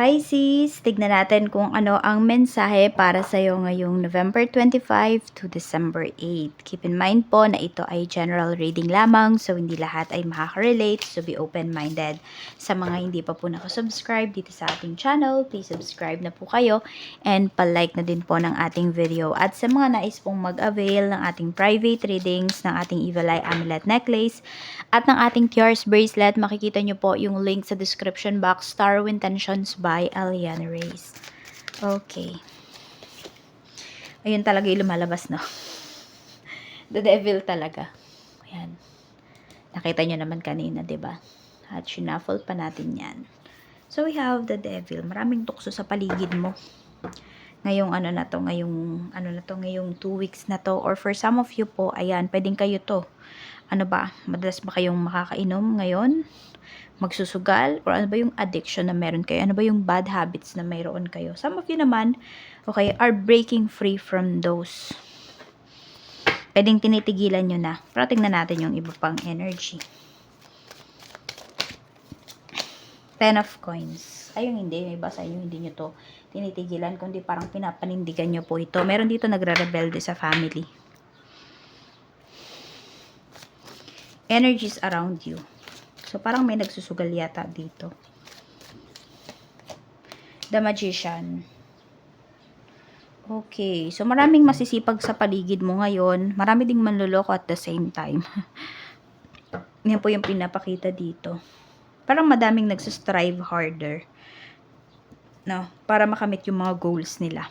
Pisces, tignan natin kung ano ang mensahe para sa iyo ngayong November 25 to December 8. Keep in mind po na ito ay general reading lamang so hindi lahat ay makaka-relate so be open-minded. Sa mga hindi pa po nakasubscribe dito sa ating channel, please subscribe na po kayo and palike na din po ng ating video. At sa mga nais pong mag-avail ng ating private readings, ng ating Evil Eye Amulet Necklace at ng ating Tears Bracelet, makikita nyo po yung link sa description box, Star Intentions by Aliana Reyes. Okay. Ayun talaga yung lumalabas, no? The devil talaga. Ayan. Nakita nyo naman kanina, ba? At shuffle pa natin yan. So, we have the devil. Maraming tukso sa paligid mo. Ngayong ano na to, ngayong ano na to, ngayong two weeks na to. Or for some of you po, ayan, pwedeng kayo to. Ano ba? Madalas ba kayong makakainom ngayon? magsusugal or ano ba yung addiction na meron kayo? Ano ba yung bad habits na mayroon kayo? Some of you naman, okay, are breaking free from those. Pwedeng tinitigilan nyo na. Pero tingnan natin yung iba pang energy. Ten of coins. Ayun hindi, may iba sa inyo, hindi nyo to tinitigilan, kundi parang pinapanindigan nyo po ito. Meron dito nagre-rebelde sa family. Energies around you. So, parang may nagsusugal yata dito. The Magician. Okay. So, maraming masisipag sa paligid mo ngayon. Marami ding manluloko at the same time. Yan po yung pinapakita dito. Parang madaming nagsistrive harder. No? Para makamit yung mga goals nila.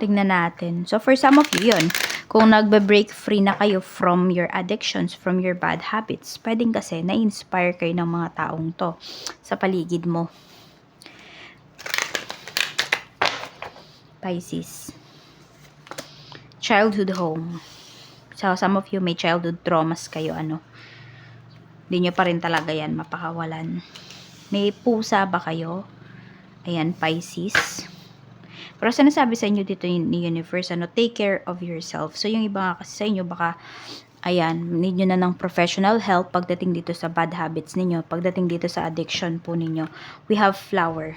Tingnan natin. So, for some of you, yun kung nagbe-break free na kayo from your addictions, from your bad habits, pwedeng kasi na-inspire kayo ng mga taong to sa paligid mo. Pisces. Childhood home. So, some of you may childhood traumas kayo, ano. Hindi nyo pa rin talaga yan mapakawalan. May pusa ba kayo? Ayan, Pisces. Pero sinasabi sa inyo dito ni universe, ano, take care of yourself. So, yung iba nga kasi sa inyo, baka, ayan, need nyo na ng professional help pagdating dito sa bad habits ninyo, pagdating dito sa addiction po ninyo. We have flower.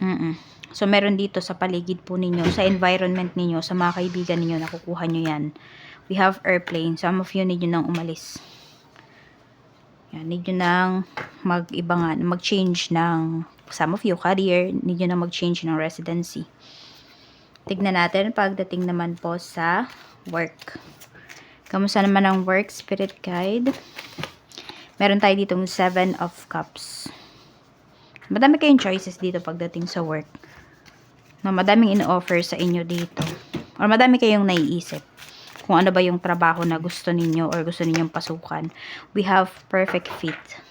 Mm, -mm. So, meron dito sa paligid po ninyo, sa environment ninyo, sa mga kaibigan ninyo, nakukuha nyo yan. We have airplane. Some of you need nyo nang umalis. Yan, need nyo nang mag-iba nga, mag-change ng some of you, career, need na mag-change ng residency. Tignan natin pagdating naman po sa work. Kamusta naman ang work, spirit guide? Meron tayo ditong 7 of cups. Madami kayong choices dito pagdating sa work. Na madaming in-offer sa inyo dito. Or madami kayong naiisip kung ano ba yung trabaho na gusto ninyo or gusto ninyong pasukan. We have perfect fit.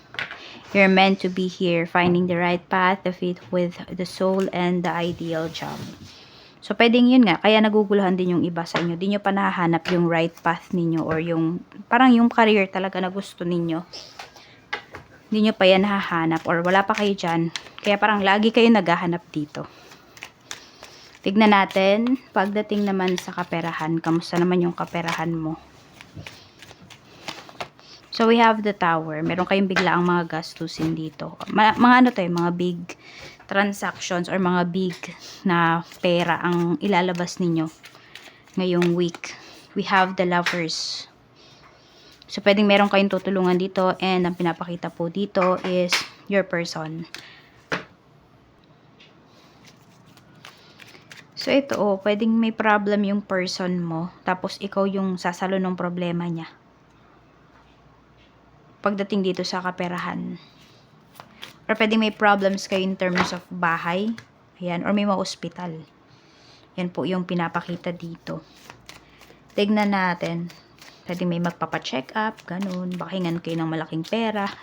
You're meant to be here, finding the right path to fit with the soul and the ideal job. So, pwedeng yun nga. Kaya naguguluhan din yung iba sa inyo. Di nyo pa nahahanap yung right path ninyo or yung, parang yung career talaga na gusto ninyo. Hindi nyo pa yan nahahanap or wala pa kayo dyan. Kaya parang lagi kayo naghahanap dito. Tignan natin, pagdating naman sa kaperahan, kamusta naman yung kaperahan mo? So, we have the tower. Meron kayong bigla ang mga gastusin dito. Ma mga ano to eh, mga big transactions or mga big na pera ang ilalabas ninyo ngayong week. We have the lovers. So, pwedeng meron kayong tutulungan dito and ang pinapakita po dito is your person. So, ito oh, pwedeng may problem yung person mo tapos ikaw yung sasalo ng problema niya pagdating dito sa kaperahan. Or pwedeng may problems kayo in terms of bahay. Ayan. Or may mga ospital. Yan po yung pinapakita dito. Tignan natin. Pwedeng may magpapacheck up. Ganun. Baka hingan kayo ng malaking pera.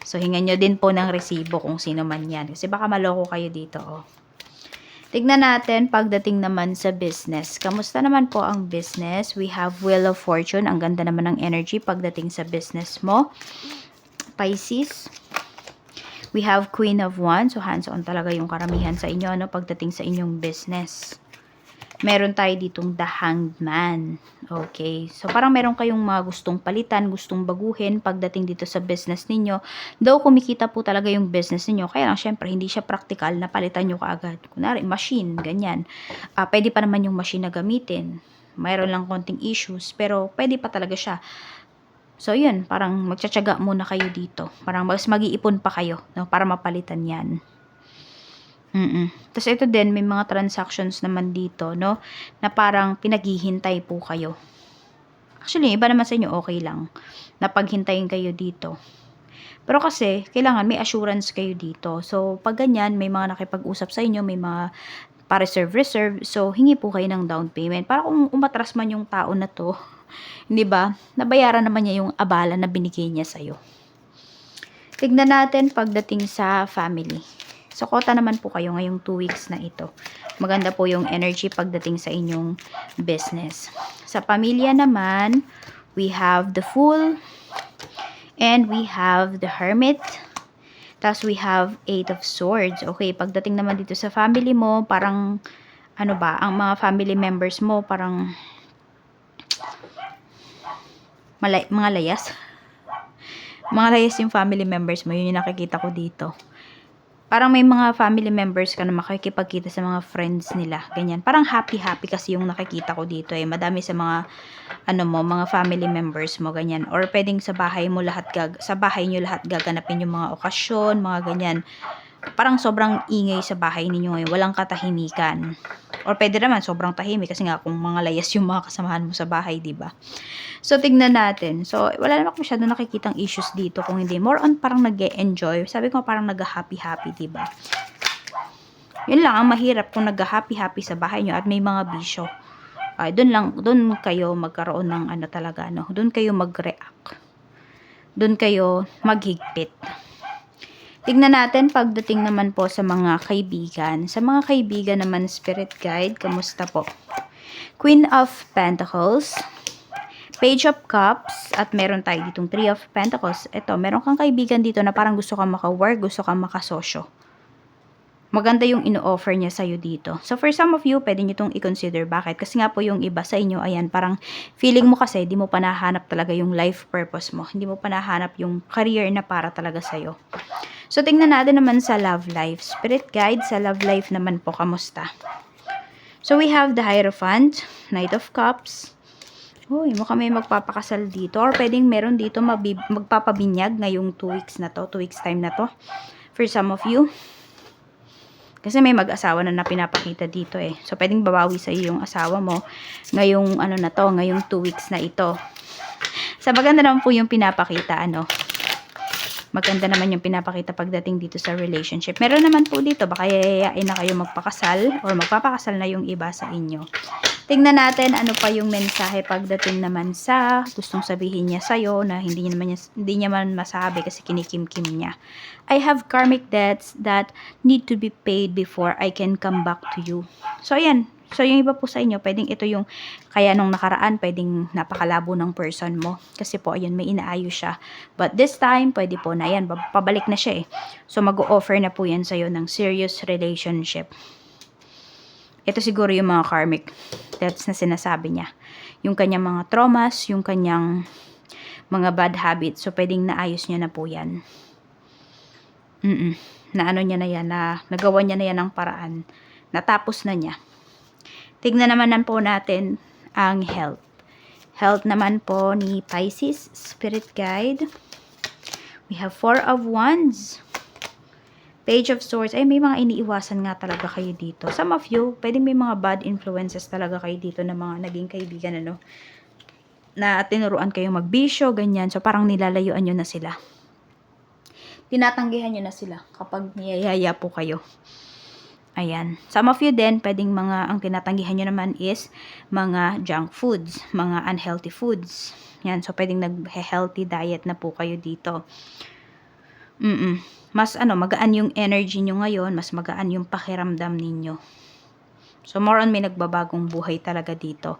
So, hingan nyo din po ng resibo kung sino man yan. Kasi baka maloko kayo dito. Oh. Tignan natin pagdating naman sa business. Kamusta naman po ang business? We have Wheel of Fortune. Ang ganda naman ng energy pagdating sa business mo. Pisces. We have Queen of Wands. So, hands-on talaga yung karamihan sa inyo ano, pagdating sa inyong business. Meron tayo ditong The Hanged Man. Okay. So, parang meron kayong mga gustong palitan, gustong baguhin pagdating dito sa business ninyo. Though, kumikita po talaga yung business ninyo. Kaya lang, syempre, hindi siya practical na palitan nyo kaagad. Kunwari, machine, ganyan. Ah, pwede pa naman yung machine na gamitin. Mayroon lang konting issues, pero pwede pa talaga siya. So, yun, parang magtsatsaga muna kayo dito. Parang mas mag-iipon pa kayo no, para mapalitan yan. Mm Tapos ito din, may mga transactions naman dito, no? Na parang pinaghihintay po kayo. Actually, iba naman sa inyo, okay lang. Na paghintayin kayo dito. Pero kasi, kailangan may assurance kayo dito. So, pag ganyan, may mga nakipag-usap sa inyo, may mga pa-reserve-reserve. So, hingi po kayo ng down payment. Para kung umatras man yung tao na to, hindi ba? Nabayaran naman niya yung abala na binigay niya sa'yo. Tignan natin pagdating sa family. So, naman po kayo ngayong 2 weeks na ito. Maganda po yung energy pagdating sa inyong business. Sa pamilya naman, we have the Fool, and we have the Hermit, tapos we have Eight of Swords. Okay, pagdating naman dito sa family mo, parang, ano ba, ang mga family members mo, parang, malay, mga layas. mga layas yung family members mo, yun yung nakikita ko dito parang may mga family members ka na makikipagkita sa mga friends nila. Ganyan. Parang happy-happy kasi yung nakikita ko dito eh. Madami sa mga, ano mo, mga family members mo, ganyan. Or pwedeng sa bahay mo lahat, gag sa bahay nyo lahat gaganapin yung mga okasyon, mga ganyan. Parang sobrang ingay sa bahay ninyo ngayon. Walang katahimikan. Or pwede naman sobrang tahimik kasi nga kung mga layas yung mga kasamahan mo sa bahay, di ba? So, tignan natin. So, wala naman ako masyado nakikitang issues dito kung hindi. More on parang nag enjoy Sabi ko parang nag-happy-happy, diba? Yun lang ang mahirap kung nag-happy-happy sa bahay nyo at may mga bisyo. Ay, doon lang, doon kayo magkaroon ng ano talaga, no? Doon kayo mag-react. Doon kayo maghigpit. Tignan natin pagdating naman po sa mga kaibigan. Sa mga kaibigan naman, Spirit Guide, kamusta po? Queen of Pentacles, Page of Cups, at meron tayo ditong Three of Pentacles. Ito, meron kang kaibigan dito na parang gusto kang maka-work, gusto kang makasosyo. Maganda yung ino-offer niya sa'yo dito. So, for some of you, pwede nyo itong i-consider. Bakit? Kasi nga po yung iba sa inyo, ayan, parang feeling mo kasi, di mo pa nahanap talaga yung life purpose mo. Hindi mo pa nahanap yung career na para talaga sa'yo. So, tingnan natin naman sa love life. Spirit guide sa love life naman po, kamusta? So, we have the Hierophant, Knight of Cups, Uy, mukhang may magpapakasal dito. Or pwedeng meron dito magpapabinyag ngayong 2 weeks na to. 2 weeks time na to. For some of you. Kasi may mag-asawa na na pinapakita dito eh. So, pwedeng babawi sa iyo yung asawa mo ngayong ano na to, ngayong 2 weeks na ito. Sa maganda naman po yung pinapakita, ano, maganda naman yung pinapakita pagdating dito sa relationship. Meron naman po dito, baka yayayain na kayo magpakasal or magpapakasal na yung iba sa inyo. Tingnan natin ano pa yung mensahe pagdating naman sa gustong sabihin niya sa'yo na hindi niya, naman, hindi niya man masabi kasi kinikim-kim niya. I have karmic debts that need to be paid before I can come back to you. So, ayan. So, yung iba po sa inyo, pwedeng ito yung, kaya nung nakaraan, pwedeng napakalabo ng person mo. Kasi po, ayun, may inaayos siya. But this time, pwede po na yan. Pabalik na siya eh. So, mag-o-offer na po yan sa'yo ng serious relationship. Ito siguro yung mga karmic debts na sinasabi niya. Yung kanyang mga traumas, yung kanyang mga bad habits. So, pwedeng naayos niya na po yan. Mm, -mm. Na ano niya na yan, na nagawa niya na yan ng paraan. Natapos na niya. Tignan naman po natin ang health. Health naman po ni Pisces, Spirit Guide. We have Four of Wands. Page of Swords, ay may mga iniiwasan nga talaga kayo dito. Some of you, pwede may mga bad influences talaga kayo dito na mga naging kaibigan, ano, na tinuruan kayo magbisyo, ganyan. So, parang nilalayuan nyo na sila. Tinatanggihan nyo na sila kapag niyayaya po kayo. Ayan. Some of you din, pwedeng mga, ang tinatanggihan nyo naman is mga junk foods, mga unhealthy foods. Yan. So, pwedeng nag-healthy diet na po kayo dito. Mm-mm mas ano, magaan yung energy nyo ngayon, mas magaan yung pakiramdam ninyo. So, more on may nagbabagong buhay talaga dito.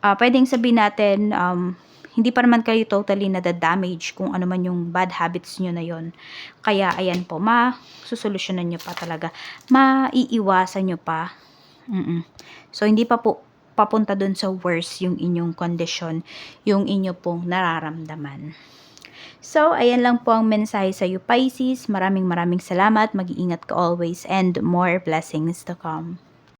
Uh, pwedeng sabihin natin, um, hindi pa naman kayo totally na-damage kung ano man yung bad habits nyo na yon Kaya, ayan po, ma-susolusyonan nyo pa talaga. Maiiwasan nyo pa. Mm -mm. So, hindi pa po papunta dun sa worst yung inyong kondisyon, yung inyo pong nararamdaman. So, ayan lang po ang mensahe sa iyo, Pisces. Maraming maraming salamat. Mag-iingat ka always and more blessings to come.